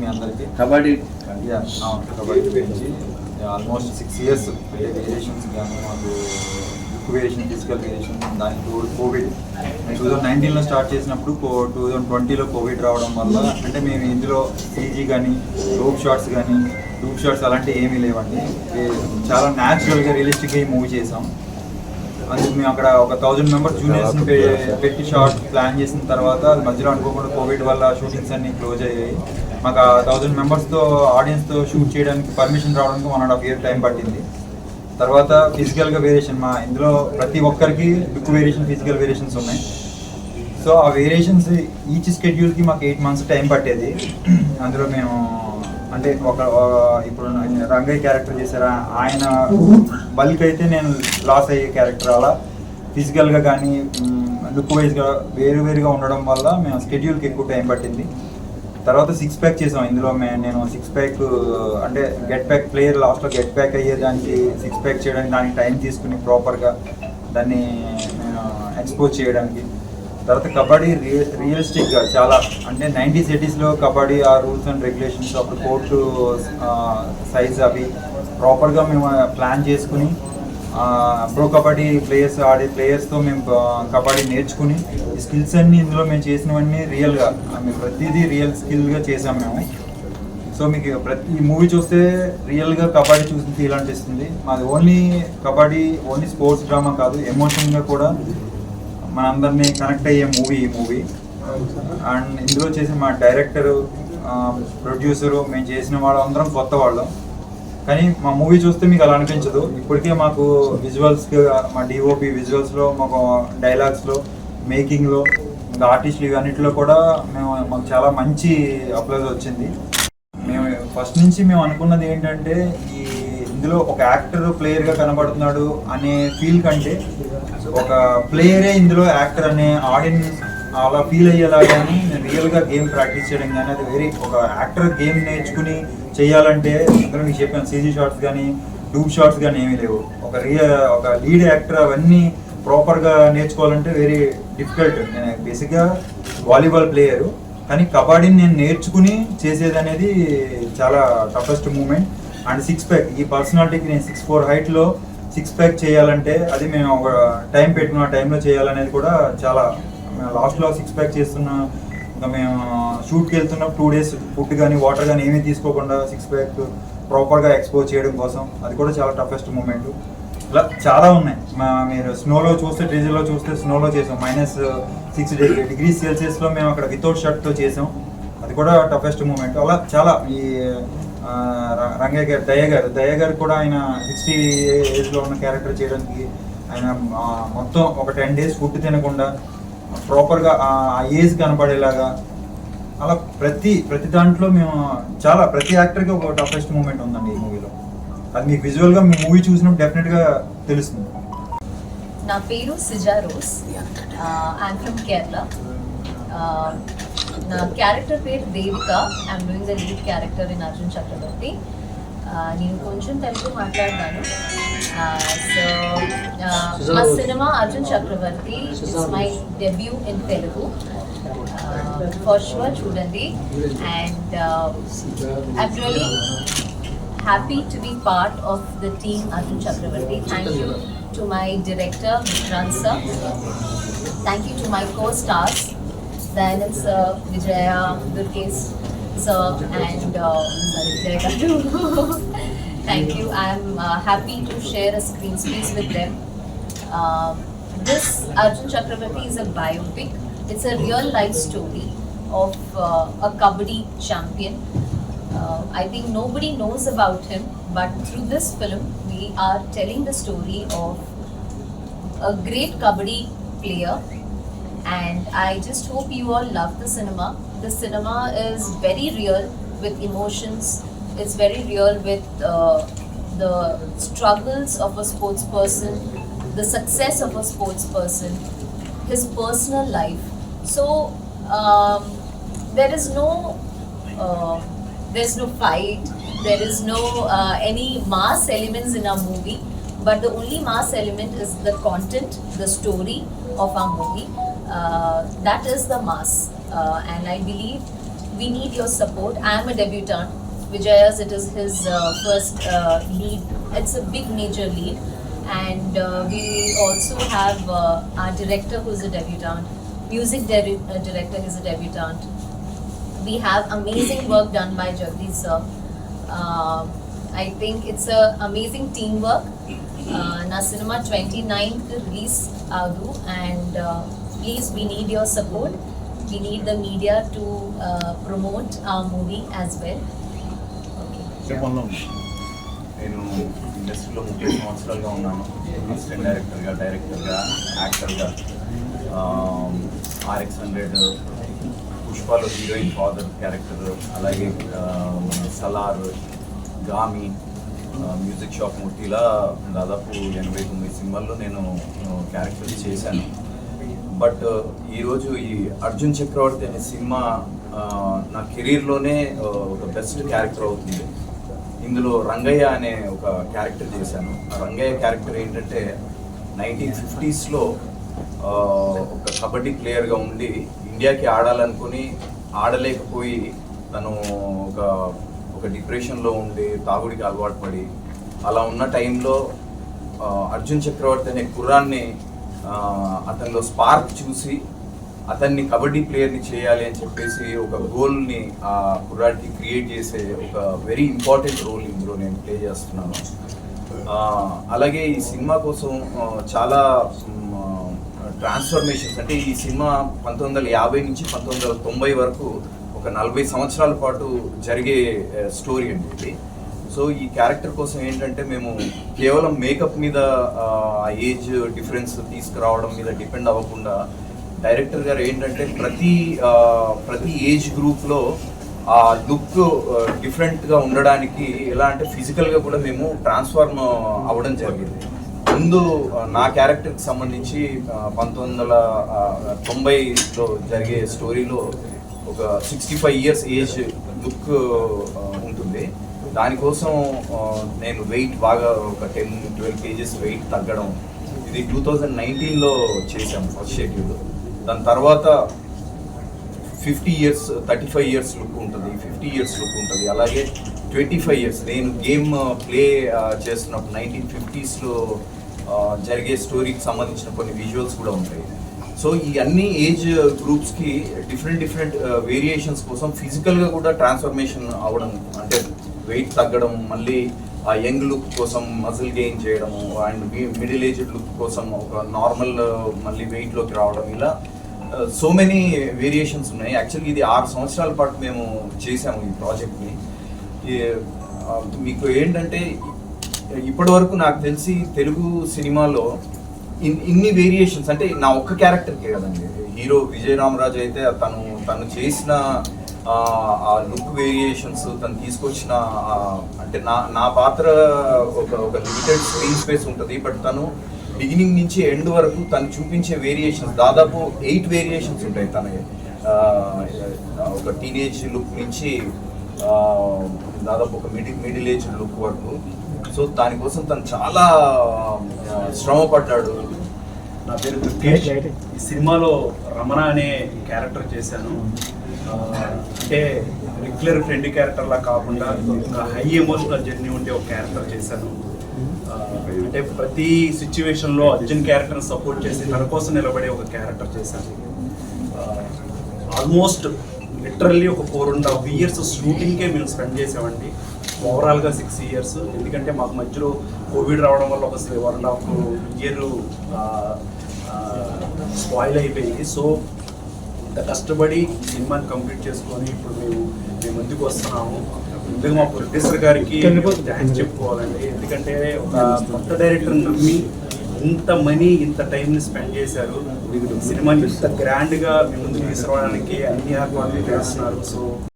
మీ అందరికీ. కబడ్డీ. కబడ్డీ గురించి. Almost six years variations కానీ మాకు బుక్ వేరియేషన్ ఫిజికల్ వేరియేషన్ దానికి తోడు కోవిడ్ టూ థౌజండ్ నైన్టీన్లో స్టార్ట్ చేసినప్పుడు టూ థౌజండ్ ట్వంటీలో కోవిడ్ రావడం వల్ల అంటే మేము ఇందులో సీజీ కానీ రోప్ షాట్స్ కానీ డూప్ షాట్స్ అలాంటివి ఏమీ లేవండి. చాలా న్యాచురల్గా రియలిస్టిక్గా ఈ మూవీ చేసాం. అందుకు మేము అక్కడ ఒక థౌజండ్ మెంబర్స్ జూనియర్స్ని పెట్టి షార్ట్ ప్లాన్ చేసిన తర్వాత అది మధ్యలో అనుకోకుండా కోవిడ్ వల్ల షూటింగ్స్ అన్ని క్లోజ్ అయ్యాయి. మాకు ఆ థౌజండ్ మెంబర్స్తో ఆడియన్స్తో షూట్ చేయడానికి పర్మిషన్ రావడానికి one and half year time పట్టింది. తర్వాత ఫిజికల్గా వేరియేషన్ మా ఇందులో ప్రతి ఒక్కరికి లుక్ వేరియేషన్ ఫిజికల్ వేరియేషన్స్ ఉన్నాయి. సో ఆ వేరియేషన్స్ ఈచ్ స్కెడ్యూల్కి మాకు ఎయిట్ మంత్స్ టైం పట్టేది. అందులో మేము అంటే ఒక ఇప్పుడు రంగయ్య క్యారెక్టర్ చేశారా ఆయన బల్క్ అయితే నేను లాస్ అయ్యే క్యారెక్టర్ అలా ఫిజికల్గా కానీ లుక్ వైజ్గా వేరు వేరుగా ఉండడం వల్ల మేము స్కెడ్యూల్కి ఎక్కువ టైం పట్టింది. తర్వాత సిక్స్ ప్యాక్ చేసాం ఇందులో నేను సిక్స్ ప్యాక్ అంటే గెట్ ప్యాక్ ప్లేయర్ లాస్ట్లో గెట్ ప్యాక్ అయ్యేదానికి సిక్స్ ప్యాక్ చేయడానికి దానికి టైం తీసుకుని ప్రాపర్గా దాన్ని నేను ఎక్స్పోజ్ చేయడానికి. తర్వాత కబడ్డీ రియల్ రియలిస్టిక్గా చాలా అంటే నైంటీస్ ఎయిటీస్లో కబడ్డీ ఆ రూల్స్ అండ్ రెగ్యులేషన్స్ అప్పుడు కోర్టు సైజ్ అవి ప్రాపర్గా మేము ప్లాన్ చేసుకుని ప్రో కబడ్డీ ప్లేయర్స్ ఆడే ప్లేయర్స్తో మేము కబడ్డీ నేర్చుకుని ఈ స్కిల్స్ అన్ని ఇందులో మేము చేసినవన్నీ రియల్గా మేము ప్రతిదీ రియల్ స్కిల్గా చేసాం మేము. సో మీకు ప్రతి మూవీ చూస్తే రియల్గా కబడ్డీ చూసిన ఫీల్ అనిపిస్తుంది. మాది only kabaddi only sports drama కాదు ఎమోషన్గా కూడా మనందరినీ కనెక్ట్ అయ్యే మూవీ ఈ మూవీ అండ్ ఇందులో చేసిన మా డైరెక్టరు ప్రొడ్యూసరు మేము చేసిన వాళ్ళందరం కొత్త వాళ్ళం. కానీ మా మూవీ చూస్తే మీకు అలా అనిపించదు. ఇప్పటికే మాకు విజువల్స్ మా డిఓపి విజువల్స్లో మాకు డైలాగ్స్లో మేకింగ్లో ఇంకా ఆర్టిస్టులు ఇవన్నిటిలో కూడా మేము మాకు చాలా మంచి అప్లైజ్ వచ్చింది. మేము ఫస్ట్ నుంచి మేము అనుకున్నది ఏంటంటే ఈ ఇందులో ఒక యాక్టర్ ప్లేయర్గా కనబడుతున్నాడు అనే ఫీల్ కంటే ఒక ప్లేయరే ఇందులో యాక్టర్ అనే ఆడియన్స్ అలా ఫీల్ అయ్యేలా కానీ రియల్గా గేమ్ ప్రాక్టీస్ చేయడం కానీ అది వెరీ ఒక యాక్టర్ గేమ్ నేర్చుకుని చేయాలంటే అందులో మీకు చెప్పాను సీజీ షాట్స్ కానీ డూబ్ షాట్స్ కానీ ఏమీ లేవు. ఒక రియ ఒక లీడ్ యాక్టర్ అవన్నీ ప్రాపర్గా నేర్చుకోవాలంటే వెరీ డిఫికల్ట్ నేను బేసిక్గా వాలీబాల్ ప్లేయరు కానీ కబడ్డీని నేను నేర్చుకుని చేసేది అనేది చాలా toughest moment and six pack ఈ పర్సనాలిటీకి నేను సిక్స్ ఫోర్ హైట్లో సిక్స్ ప్యాక్ చేయాలంటే అది మేము ఒక టైం పెట్టుకున్న టైంలో చేయాలనేది కూడా చాలా లాస్ట్లో సిక్స్ ప్యాక్ చేస్తున్న ఇంకా మేము షూట్కి వెళ్తున్న టూ డేస్ ఫుడ్ కానీ వాటర్ కానీ ఏమీ తీసుకోకుండా సిక్స్ ప్యాక్ ప్రాపర్గా ఎక్స్పోజ్ చేయడం కోసం అది కూడా చాలా టఫెస్ట్ మూమెంట్ ఇలా చాలా ఉన్నాయి. మా మీరు స్నోలో చూస్తే ట్రీజర్లో చూస్తే స్నోలో చేసాం. మైనస్ సిక్స్ డిగ్రీ సెల్సియస్లో మేము అక్కడ వితౌట్ షర్ట్తో చేసాం. అది కూడా టఫెస్ట్ మూమెంట్ అలా చాలా ఈ రంగయ్య గారు దయ్య గారు దయ గారు కూడా ఆయన సిక్స్టీ ఏజ్లో ఉన్న క్యారెక్టర్ చేయడానికి ఆయన మొత్తం ఒక టెన్ డేస్ ఫుడ్ తినకుండా ప్రాపర్గా ఆ ఏజ్ కనపడేలాగా అలా ప్రతి ప్రతి దాంట్లో మేము చాలా ప్రతి యాక్టర్కి ఒక టఫెస్ట్ మూమెంట్ ఉందండి ఈ మూవీలో. అది మీకు విజువల్గా మీ మూవీ చూసినప్పుడు డెఫినెట్గా తెలుస్తుంది. నా పేరు సిజా రోస్ ఫ్రమ్ కేరళ నా క్యారెక్టర్ పేరు Devika. I'm doing the lead character in Arjun Chakravarthy నేను కొంచెం తెలుగు మాట్లాడతాను సో మా cinema Arjun Chakravarthy it's my debut in Telugu for sure చూడండి and I'm really happy to be part of the team Arjun Chakravarti. Thank you to my director Vikrant sir. Thank you to my co-stars Dayanand sir, Vijaya, Durkesh sir, and uh, Thank you. I'm uh, happy to share a screen space with them. Um, this Arjun Chakravarti is a biopic. It's a real life story of uh, a kabaddi champion. Uh, I think nobody knows about him, but through this film, we are telling the story of a great kabaddi player. I just hope you all love the cinema. The cinema is very real with emotions. It's very real with uh, the struggles of a sports person, the success of a sports person, his personal life. So um, there is no uh, there's no fight, there is no uh, any mass elements in our movie, but the only mass element is the content, the story of our movie. Uh, that is the mass. Uh, and I believe we need your support. I am a debutant. Vijayas, it is his uh, first lead. It's a big major lead. And we also have our director who is a debutant, music de- director is a debutant. We have amazing work done by Jagdish sir. Uh, I think it's a amazing teamwork. Uh, na cinema 29th release adu and uh, please we need your support we need the media to promote ఆ movie as well okay నేను ఇండస్ట్రీలో ముప్పై సంవత్సరాలుగా ఉన్నాను. Assistant డైరెక్టర్గా డైరెక్టర్గా యాక్టర్గా. RX hundred పుష్పాలో హీరోయిన్ ఫాదర్ క్యారెక్టర్ అలాగే సలార్ గామి మ్యూజిక్ షాప్ ఇలా దాదాపు ఎనభై తొమ్మిది సినిమాల్లో నేను క్యారెక్టర్స్ చేశాను. బట్ ఈరోజు ఈ అర్జున్ చక్రవర్తి అనే సినిమా నా కెరీర్లోనే ఒక బెస్ట్ క్యారెక్టర్ అవుతుంది. ఇందులో రంగయ్య అనే ఒక క్యారెక్టర్ చేశాను. ఆ రంగయ్య క్యారెక్టర్ ఏంటంటే నైన్టీన్ ఫిఫ్టీస్లో ఒక కబడ్డీ ప్లేయర్గా ఉండి ఇండియాకి ఆడాలనుకుని ఆడలేకపోయి తను ఒక ఒక డిప్రెషన్లో ఉండి తాగుడికి అలవాటు పడి అలా ఉన్న టైంలో అర్జున్ చక్రవర్తి అనే కుర్రాన్ని అతనిలో స్పార్క్ చూసి అతన్ని కబడ్డీ ప్లేయర్ని చేయాలి అని చెప్పేసి ఒక గోల్ని ఆ కుర్రాడికి క్రియేట్ చేసే ఒక వెరీ ఇంపార్టెంట్ రోల్ ఇందులో నేను ప్లే చేస్తున్నాను. అలాగే ఈ సినిమా కోసం చాలా ట్రాన్స్ఫర్మేషన్స్ అంటే ఈ సినిమా పంతొమ్మిది వందల యాభై నుంచి పంతొమ్మిది వందల తొంభై వరకు ఒక నలభై సంవత్సరాల పాటు జరిగే స్టోరీ అండి ఇది. సో ఈ క్యారెక్టర్ కోసం ఏంటంటే మేము కేవలం మేకప్ మీద ఆ ఏజ్ డిఫరెన్స్ తీసుకురావడం మీద డిపెండ్ అవ్వకుండా డైరెక్టర్ గారు ఏంటంటే ప్రతి ప్రతి ఏజ్ గ్రూప్లో ఆ లుక్ డిఫరెంట్గా ఉండడానికి ఎలా అంటే ఫిజికల్గా కూడా మేము ట్రాన్స్ఫార్మ్ అవ్వడం జరిగింది. ముందు నా క్యారెక్టర్కి సంబంధించి పంతొమ్మిది వందల తొంభైలో జరిగే స్టోరీలో ఒక sixty five years age look దానికోసం నేను వెయిట్ బాగా ఒక టెన్ ట్వెల్వ్ కేజెస్ వెయిట్ తగ్గడం. ఇది టూ థౌజండ్ నైన్టీన్లో చేశాం ఫస్ట్ షెడ్యూల్. దాని తర్వాత fifty years thirty five years look ఉంటుంది. ఫిఫ్టీ ఇయర్స్ లుక్ ఉంటుంది. అలాగే ట్వంటీ ఫైవ్ ఇయర్స్. నేను గేమ్ ప్లే చేస్తున్నప్పుడు నైన్టీన్ ఫిఫ్టీస్లో జరిగే స్టోరీకి సంబంధించిన కొన్ని విజువల్స్ కూడా ఉంటాయి. సో ఈ అన్ని ఏజ్ గ్రూప్స్కి డిఫరెంట్ డిఫరెంట్ వేరియేషన్స్ కోసం ఫిజికల్గా కూడా ట్రాన్స్ఫర్మేషన్ అవ్వడం అంటే వెయిట్ తగ్గడం మళ్ళీ ఆ యంగ్ లుక్ కోసం మజిల్ గెయిన్ చేయడము అండ్ మిడిల్ ఏజ్డ్ లుక్ కోసం ఒక నార్మల్ మళ్ళీ వెయిట్లోకి రావడం ఇలా సో మెనీ వేరియేషన్స్ ఉన్నాయి. యాక్చువల్లీ ఇది ఆరు సంవత్సరాల పాటు మేము చేసాము ఈ ప్రాజెక్ట్ని మీకు ఏంటంటే ఇప్పటి వరకు నాకు తెలిసి తెలుగు సినిమాలో ఇన్- ఇన్ని వేరియేషన్స్ అంటే నా ఒక్క క్యారెక్టర్కే కదండి. హీరో విజయ రామరాజు అయితే తను తను చేసిన ఆ, లుక్ వేరియేషన్స్ తను తీసుకొచ్చిన అంటే నా నా పాత్ర ఒక ఒక లిమిటెడ్ స్క్రీన్ స్పేస్ ఉంటుంది బట్ తను బిగినింగ్ నుంచి ఎండ్ వరకు తను చూపించే వేరియేషన్స్ దాదాపు ఎయిట్ వేరియేషన్స్ ఉంటాయి తన ఒక టీనేజ్ లుక్ నుంచి దాదాపు ఒక మిడిల్ మిడిల్ ఏజ్ లుక్ వరకు. సో దానికోసం తను చాలా శ్రమ పడ్డాడు. నా పేరు దుర్గేష్. ఈ సినిమాలో రమణ అనే క్యారెక్టర్ చేశాను. అంటే రెగ్యులర్ ఫ్రెండ్ క్యారెక్టర్లా కాకుండా ఒక హై ఎమోషనల్ జర్నీ ఉండే ఒక క్యారెక్టర్ చేశాను. అంటే ప్రతి సిచ్యువేషన్లో అర్జున్ క్యారెక్టర్ని సపోర్ట్ చేసి తన కోసం నిలబడే ఒక క్యారెక్టర్ చేశాను. ఆల్మోస్ట్ లిటరల్లీ ఒక ఫోర్ అండ్ హాఫ్ ఇయర్స్ షూటింగ్కే మేము స్పెండ్ చేసామండి ఓవరాల్గా సిక్స్ ఇయర్స్ ఎందుకంటే మాకు మధ్యలో కోవిడ్ రావడం వల్ల ఒక one and half year spoil అయిపోయింది. సో ఇంత కష్టపడి సినిమాని కంప్లీట్ చేసుకొని ఇప్పుడు మేము మేము ముందుకు వస్తున్నాము. ముందుగా మా ప్రొడ్యూసర్ గారికి థ్యాంక్స్ చెప్పుకోవాలండి. ఎందుకంటే ఒక కొత్త డైరెక్టర్ నమ్మి ఇంత మనీ ఇంత టైంని స్పెండ్ చేశారు. సినిమాని ఇంత గ్రాండ్గా మీ ముందుకు తీసుకురావడానికి అన్ని ఏర్పాట్లు చేస్తున్నారు సో